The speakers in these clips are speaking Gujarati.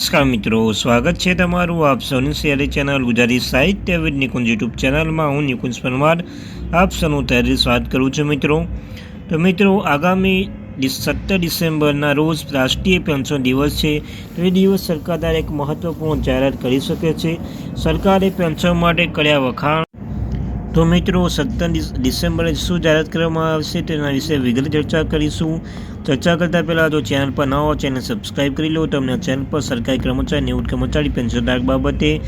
નમસ્કાર મિત્રો, સ્વાગત છે તમારું આપ સૌની શેરી ચેનલ ગુજરાતી સાહિત્ય વિદ નિકુંજ યુટ્યુબ ચેનલમાં. હું નિકુંજ પરમાર, આપ સૌનું તહેરી સ્વાગત કરું છું મિત્રો. તો મિત્રો, આગામી સત્તર ડિસેમ્બરના રોજ રાષ્ટ્રીય પેન્શન દિવસ છે. તો એ દિવસ સરકાર દ્વારા એક મહત્વપૂર્ણ જાહેરાત કરી શકે છે. સરકારે પેન્શન માટે કર્યા વખાણ તો મિત્રો, સત્તર ડિસ- ડિસેમ્બરે શું જાહેરાત કરવામાં આવશે તેના વિશે વિગત ચર્ચા કરીશું. ચર્ચા કરતાં પહેલાં જો ચેનલ પર ન હો ચેનલ સબસ્ક્રાઇબ કરી લો. તમને ચેનલ પર સરકારી કર્મચારી નિવૃત્ત કર્મચારી પેન્શનધારક બાબતે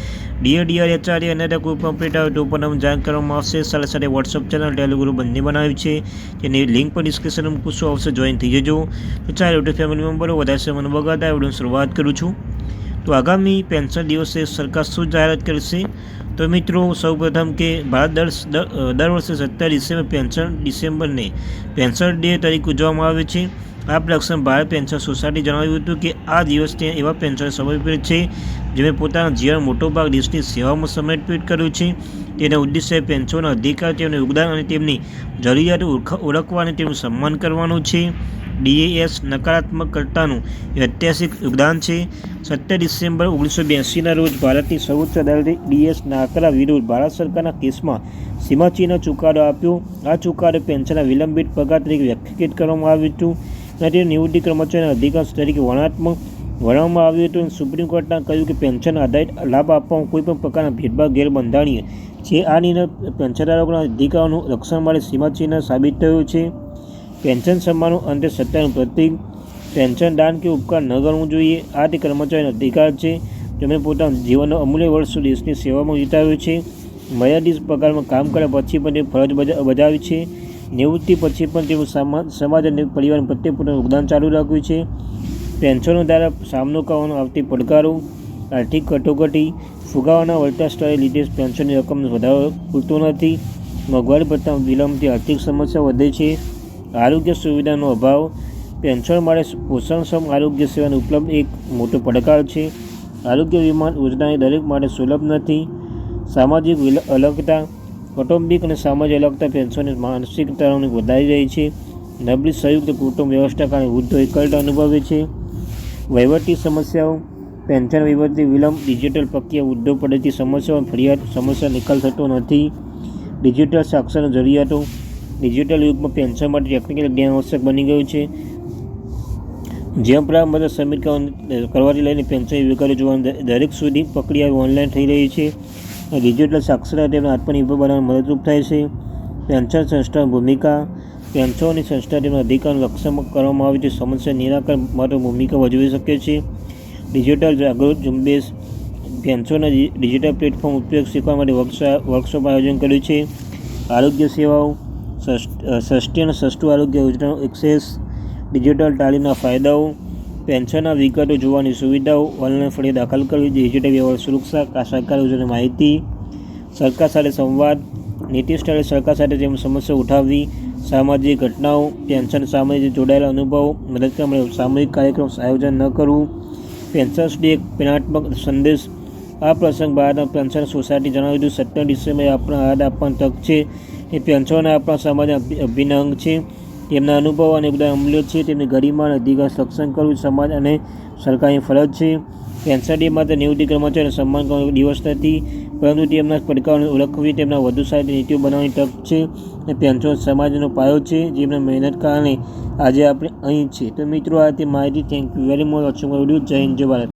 ડીએ ડીઆર એચઆરએ અને કોઈ પણ અપડેટ આવે તો પણ જાણ કરવામાં આવશે. સાથે સાથે વોટ્સઅપ ચેનલ ટેલિગ્રુપ બંને બનાવ્યું છે. તેની લિંક પર ડિસ્ક્રિપ્શનમાં મૂકશું આવશે, જોઈન થઈ જજો. તો ચાલો ફેમિલી મેમ્બરો વધારે સમય વગાડતા વિડીયોની શરૂઆત કરું છું. તો આગામી પેન્શન દિવસે સરકાર શું જાહેરાત કરશે? તો મિત્રો, સૌપ્રથમ કે ભારત દર દર વર્ષે સત્તર ડિસેમ્બર પેન્શન ડિસેમ્બરને પેન્શન ડે તરીકે ઉજવવામાં આવે છે. આ પ્રક્ષણ ભારત પેન્શન સોસાયટી જણાવ્યું હતું કે આ દિવસને એવા પેન્શન સમર્પિત છે જેમણે પોતાના જીવન મોટો ભાગ દેશની સેવામાં સમર્પિત કર્યું છે. તેના ઉદ્દેશ્ય પેન્શનના અધિકાર તેમનું યોગદાન અને તેમની જરૂરિયાતો ઓળખ- ઓળખવા અને તેમનું સન્માન કરવાનું છે. ડીએએસ નકારાત્મકતાનું એ ઐતિહાસિક યોગદાન છે. સત્તર ડિસેમ્બર ઓગણીસો બ્યાસીના રોજ ભારતની સર્વોચ્ચ અદાલતે ડીએસ નાકરા વિરુદ્ધ ભારત સરકારના કેસમાં સીમાચીનો ચુકાદો આપ્યો. આ ચુકાદો પેન્શનના વિલંબિત પગાર તરીકે વ્યાખ્યાયિત કરવામાં આવ્યું હતું અને તે નિવૃત્તિ કર્મચારીના અધિકાર તરીકે વર્ણાત્મક વર્ણવવામાં આવ્યું હતું. અને સુપ્રીમ કોર્ટના કહ્યું કે પેન્શન આધારિત લાભ આપવામાં કોઈ પણ પ્રકારના ભેદભાવ, ગેરબંધારણીય છે. આ નિર્ણય પેન્શનધારકોના અધિકારોનું રક્ષણ માટે સીમાચિહ્ન સાબિત થયું છે. પેન્શન સન્માનનું અંતે સત્તાનું પ્રતિક. પેન્શન દાન કે ઉપકાર ન ગણવું જોઈએ. આ તે કર્મચારીનો અધિકાર છે. તેમણે પોતાના જીવનનો અમૂલ્ય વર્ષો દેશની સેવામાં વિતાવ્યું છે. મર્યાદિત પગારમાં કામ કર્યા પછી પણ તે ફરજ બજા- બજાવી છે. નિવૃત્તિ પછી પણ તેઓ સમા- સમાજ અને પરિવાર પ્રત્યે પોતાનું યોગદાન ચાલુ રાખ્યું છે. પેન્શનો દ્વારા સામનો કરવાનો આવતી પડકારો, આર્થિક કટોકટી, ફુગાવાના વળતા સ્તરે લીધે પેન્શનની રકમ વધારો પૂરતો નથી. મોંઘવારી ભથ્થા વિલંબથી આર્થિક સમસ્યા વધે છે. આરોગ્ય સુવિધાનો અભાવ, પેન્શન માટે પોષણક્ષમ આરોગ્ય સેવાનો ઉપલબ્ધ એક મોટો પડકાર છે. આરોગ્ય વીમા યોજના એ દરેક માટે સુલભ નથી. સામાજિક અલગતા, કૌટુંબિક અને સામાજિક અલગતા પેન્શનની માનસિક તણાવને વધારી રહી છે. નબળી સંયુક્ત કુટુંબ વ્યવસ્થા કારણે વૃદ્ધો એકલતા અનુભવે છે. વહીવટી સમસ્યાઓ, પેન્શન વહીવટી વિલંબ, ડિજિટલ પ્રક્રિયા વૃદ્ધો પડતી સમસ્યાઓ ફરિયાદ, સમસ્યા નિકાલ થતો નથી. ડિજિટલ સાક્ષરના જરૂરિયાતો ડિજિટલ યુગમાં પેન્શન માટે ટેકનિકલ જ્ઞાન આવશ્યક બની ગયું છે. જેમ પ્રારંભ સબમિટ કરવાથી લઈને પેન્શન વિગતો જોવાની દરેક સુધી પ્રક્રિયા ઓનલાઈન થઈ રહી છે. ડિજિટલ સાક્ષરતા તેમના આત્મનિર્ભર બનાવવામાં મદદરૂપ થાય છે. પેન્શન સંસ્થાની ભૂમિકા પેન્શનની સંસ્થા તેમના અધિકારનું રક્ષણ કરવામાં આવે છે. સમસ્યા નિરાકરણ માટે ભૂમિકા ભજવી શકે છે. ડિજિટલ જાગૃત ઝુંબેશ પેન્શનના ડિજિટલ પ્લેટફોર્મ ઉપયોગ શીખવા માટે વર્કશોપ આયોજન કર્યું છે. આરોગ્ય સેવાઓ સસ્તી અને સસ્તું આરોગ્ય યોજનાનો એક્સેસ, ડિજિટલ તાલીમના ફાયદાઓ, પેન્શનના વિગતો જોવાની સુવિધાઓ, ઓનલાઈન ફરી દાખલ કરવી, ડિજિટલ વ્યવહાર સુરક્ષા સરકાર યોજના માહિતી, સરકાર સાથે સંવાદ નીતિ સ્થળે સરકાર સાથે તેમની સમસ્યા ઉઠાવવી, સામાજિક ઘટનાઓ, પેન્શન સામાજિક જોડાયેલા અનુભવો, મદદ કરવા માટે સામૂહિક કાર્યક્રમ આયોજન ન કરવું પેન્શન ડે એક પ્રેરણાત્મક સંદેશ. આ પ્રસંગ ભારતના પેન્શન સોસાયટી જણાવ્યું હતું, સત્તર ડિસેમ્બરે આપણા હાથ આપવાની તક છે. એ પેન્શન આપણા સમાજના અભિ- અભિન્ન છે. તેમના અનુભવો અને બધા અમલ્યો છે. તેમની ગરિમા અને અધિકાર સક્ષમ કરવું સમાજ અને સરકારની ફરજ છે. પેન્શન ડે માત્ર નિવૃત્તિ કર્મચારીને સન્માન કરવાનો દિવસ નથી. પરંતુ તેમના પડકારોને ઓળખવી, તેમના વધુ સારી નીતિઓ બનાવવાની તક છે. અને પેન્શન સમાજનો પાયો છે. જેમના મહેનત કારણે આજે આપણે અહીં છે તો મિત્રો, આ તે માહિતી. Thank you very much watching video Jai Hind, Jai Bharat.